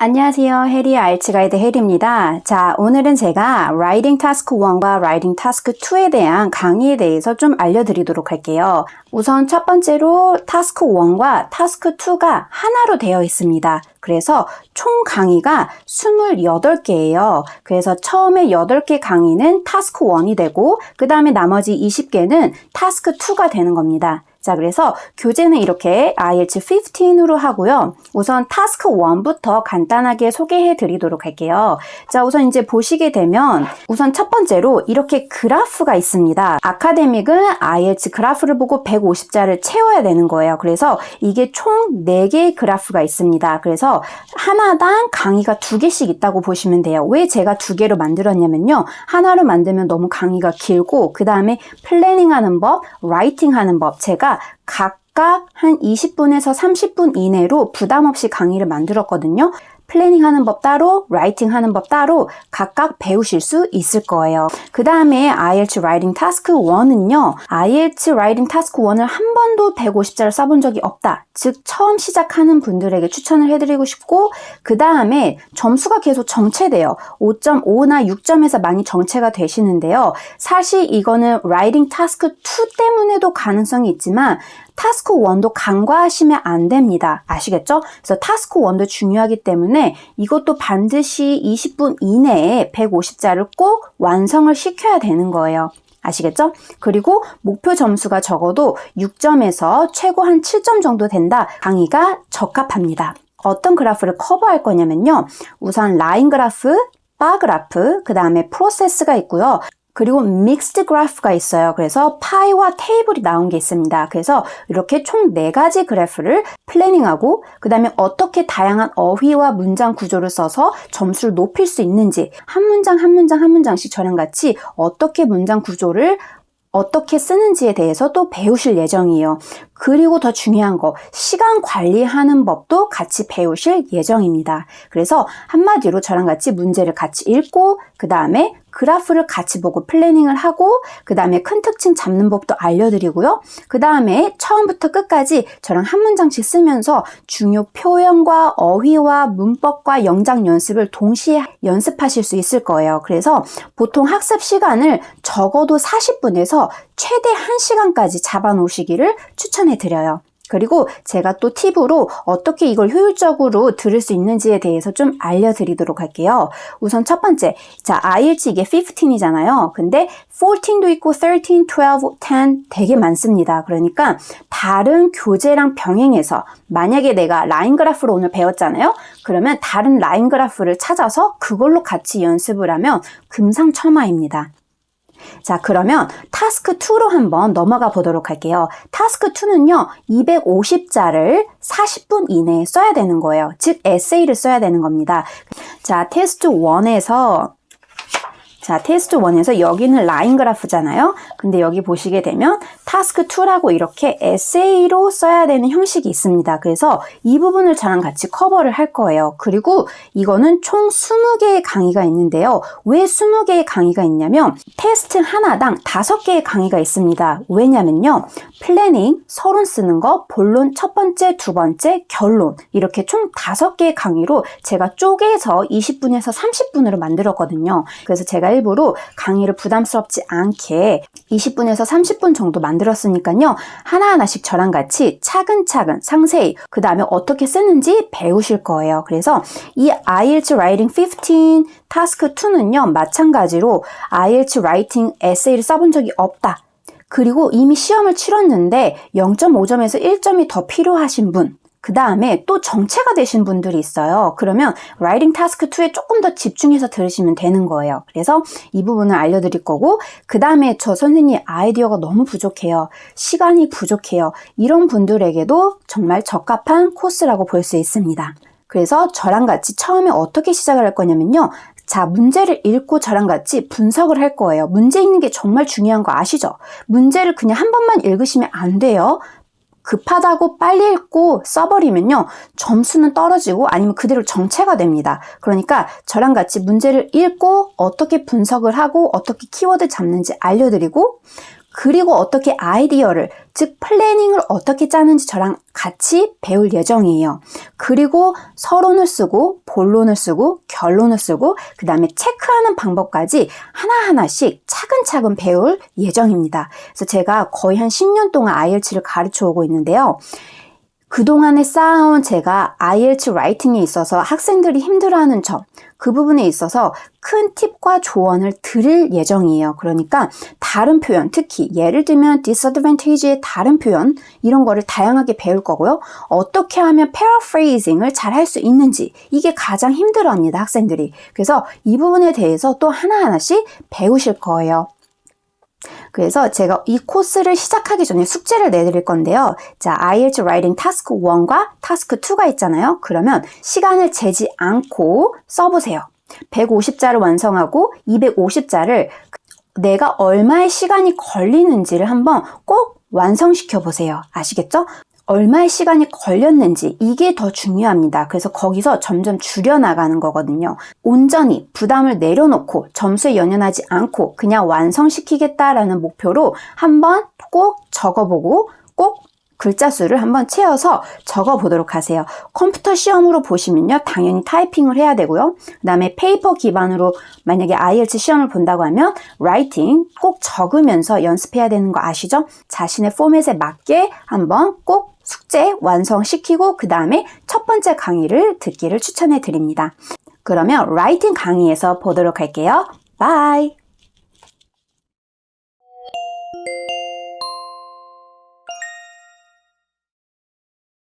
안녕하세요. 해리의 알츠 가이드 해리입니다. 자, 오늘은 제가 Writing Task 1과 Writing Task 2에 대한 강의에 대해서 좀 알려드리도록 할게요. 우선 첫 번째로 Task 1과 Task 2가 하나로 되어 있습니다. 그래서 총 강의가 28개예요. 그래서 처음에 8개 강의는 Task 1이 되고 그 다음에 나머지 20개는 Task 2가 되는 겁니다. 자, 그래서 교재는 이렇게 IELTS 15으로 하고요. 우선 타스크 1부터 간단하게 소개해 드리도록 할게요. 자, 우선 이제 보시게 되면 우선 첫 번째로 이렇게 그래프가 있습니다. 아카데믹은 IELTS 그래프를 보고 150자를 채워야 되는 거예요. 그래서 이게 총 4개의 그래프가 있습니다. 그래서 하나당 강의가 2개씩 있다고 보시면 돼요. 왜 제가 2개로 만들었냐면요. 하나로 만들면 너무 강의가 길고 그 다음에 플래닝 하는 법, 라이팅 하는 법 제가 각각 한 20분에서 30분 이내로 부담 없이 강의를 만들었거든요. 플래닝 하는 법 따로, 라이팅 하는 법 따로 각각 배우실 수 있을 거예요. 그 다음에 IELTS Writing Task 1은요, IELTS Writing Task 1을 한 번도 150자를 써본 적이 없다. 즉, 처음 시작하는 분들에게 추천을 해드리고 싶고, 그 다음에 점수가 계속 정체돼요. 5.5나 6점에서 많이 정체가 되시는데요. 사실 이거는 Writing Task 2 때문에도 가능성이 있지만, 타스크 1도 간과하시면 안 됩니다. 아시겠죠? 그래서 타스크 1도 중요하기 때문에 이것도 반드시 20분 이내에 150자를 꼭 완성을 시켜야 되는 거예요. 아시겠죠? 그리고 목표 점수가 적어도 6점에서 최고 한 7점 정도 된다. 강의가 적합합니다. 어떤 그래프를 커버할 거냐면요. 우선 라인 그래프, 바 그래프, 그 다음에 프로세스가 있고요. 그리고 믹스드 그래프가 있어요. 그래서 파이와 테이블이 나온 게 있습니다. 그래서 이렇게 총 4가지 그래프를 플래닝하고 그 다음에 어떻게 다양한 어휘와 문장 구조를 써서 점수를 높일 수 있는지 한 문장 한 문장 한 문장씩 저랑 같이 어떻게 문장 구조를 어떻게 쓰는지에 대해서 또 배우실 예정이에요. 그리고 더 중요한 거, 시간 관리하는 법도 같이 배우실 예정입니다. 그래서 한마디로 저랑 같이 문제를 같이 읽고, 그 다음에 그래프를 같이 보고 플래닝을 하고 그 다음에 큰 특징 잡는 법도 알려드리고요. 그 다음에 처음부터 끝까지 저랑 한 문장씩 쓰면서 중요 표현과 어휘와 문법과 영작 연습을 동시에 연습하실 수 있을 거예요. 그래서 보통 학습 시간을 적어도 40분에서 최대 1시간까지 잡아 놓으시기를 추천 해 드려요. 그리고 제가 또 팁으로 어떻게 이걸 효율적으로 들을 수 있는지에 대해서 좀 알려드리도록 할게요. 우선 첫 번째, 자, IELTS 이게 15이잖아요. 근데 14도 있고 13, 12, 10 되게 많습니다. 그러니까 다른 교재랑 병행해서 만약에 내가 라인 그래프를 오늘 배웠잖아요. 그러면 다른 라인 그래프를 찾아서 그걸로 같이 연습을 하면 금상첨화입니다. 자, 그러면 타스크 2로 한번 넘어가 보도록 할게요. 타스크 2는요, 250자를 40분 이내에 써야 되는 거예요. 즉, 에세이를 써야 되는 겁니다. 자, 테스트 1에서 자, 테스트 1에서 여기는 라인 그래프잖아요. 근데 여기 보시게 되면 타스크 2라고 이렇게 에세이로 써야 되는 형식이 있습니다. 그래서 이 부분을 저랑 같이 커버를 할 거예요. 그리고 이거는 총 20개의 강의가 있는데요. 왜 20개의 강의가 있냐면 테스트 하나당 5개의 강의가 있습니다. 왜냐면요. 플래닝, 서론 쓰는 거, 본론 첫 번째, 두 번째, 결론 이렇게 총 5개의 강의로 제가 쪼개서 20분에서 30분으로 만들었거든요. 그래서 제가 일부러 강의를 부담스럽지 않게 20분에서 30분 정도 만들었으니까요. 하나하나씩 저랑 같이 차근차근 상세히 그 다음에 어떻게 쓰는지 배우실 거예요. 그래서 이 IELTS Writing 15 타스크 2는요. 마찬가지로 IELTS Writing 에세이를 써본 적이 없다. 그리고 이미 시험을 치렀는데 0.5점에서 1점이 더 필요하신 분 그 다음에 또 정체가 되신 분들이 있어요. 그러면 라이팅 타스크 2에 조금 더 집중해서 들으시면 되는 거예요. 그래서 이 부분을 알려드릴 거고 그 다음에 저 선생님 아이디어가 너무 부족해요. 시간이 부족해요. 이런 분들에게도 정말 적합한 코스라고 볼 수 있습니다. 그래서 저랑 같이 처음에 어떻게 시작을 할 거냐면요. 자, 문제를 읽고 저랑 같이 분석을 할 거예요. 문제 읽는 게 정말 중요한 거 아시죠? 문제를 그냥 한 번만 읽으시면 안 돼요. 급하다고 빨리 읽고 써버리면요. 점수는 떨어지고 아니면 그대로 정체가 됩니다. 그러니까 저랑 같이 문제를 읽고 어떻게 분석을 하고 어떻게 키워드 잡는지 알려드리고 그리고 어떻게 아이디어를, 즉 플래닝을 어떻게 짜는지 저랑 같이 배울 예정이에요. 그리고 서론을 쓰고 본론을 쓰고 결론을 쓰고 그 다음에 체크하는 방법까지 하나하나씩 차근차근 배울 예정입니다. 그래서 제가 거의 한 10년 동안 IELTS를 가르쳐 오고 있는데요. 그동안에 쌓아온 제가 IELTS 라이팅에 있어서 학생들이 힘들어하는 점, 그 부분에 있어서 큰 팁과 조언을 드릴 예정이에요. 그러니까 다른 표현, 특히 예를 들면 disadvantage의 다른 표현, 이런 거를 다양하게 배울 거고요. 어떻게 하면 paraphrasing을 잘 할 수 있는지, 이게 가장 힘들어 합니다, 학생들이. 그래서 이 부분에 대해서 또 하나하나씩 배우실 거예요. 그래서 제가 이 코스를 시작하기 전에 숙제를 내드릴 건데요. 자, IELTS Writing Task 1과 Task 2가 있잖아요. 그러면 시간을 재지 않고 써보세요. 150자를 완성하고 250자를 내가 얼마의 시간이 걸리는지를 한번 꼭 완성시켜 보세요. 아시겠죠? 얼마의 시간이 걸렸는지 이게 더 중요합니다. 그래서 거기서 점점 줄여나가는 거거든요. 온전히 부담을 내려놓고 점수에 연연하지 않고 그냥 완성시키겠다라는 목표로 한번 꼭 적어보고 꼭 글자 수를 한번 채워서 적어 보도록 하세요. 컴퓨터 시험으로 보시면요. 당연히 타이핑을 해야 되고요. 그 다음에 페이퍼 기반으로 만약에 IELTS 시험을 본다고 하면 라이팅 꼭 적으면서 연습해야 되는 거 아시죠? 자신의 포맷에 맞게 한번 꼭 숙제 완성시키고 그 다음에 첫 번째 강의를 듣기를 추천해 드립니다. 그러면 라이팅 강의에서 보도록 할게요. 바이!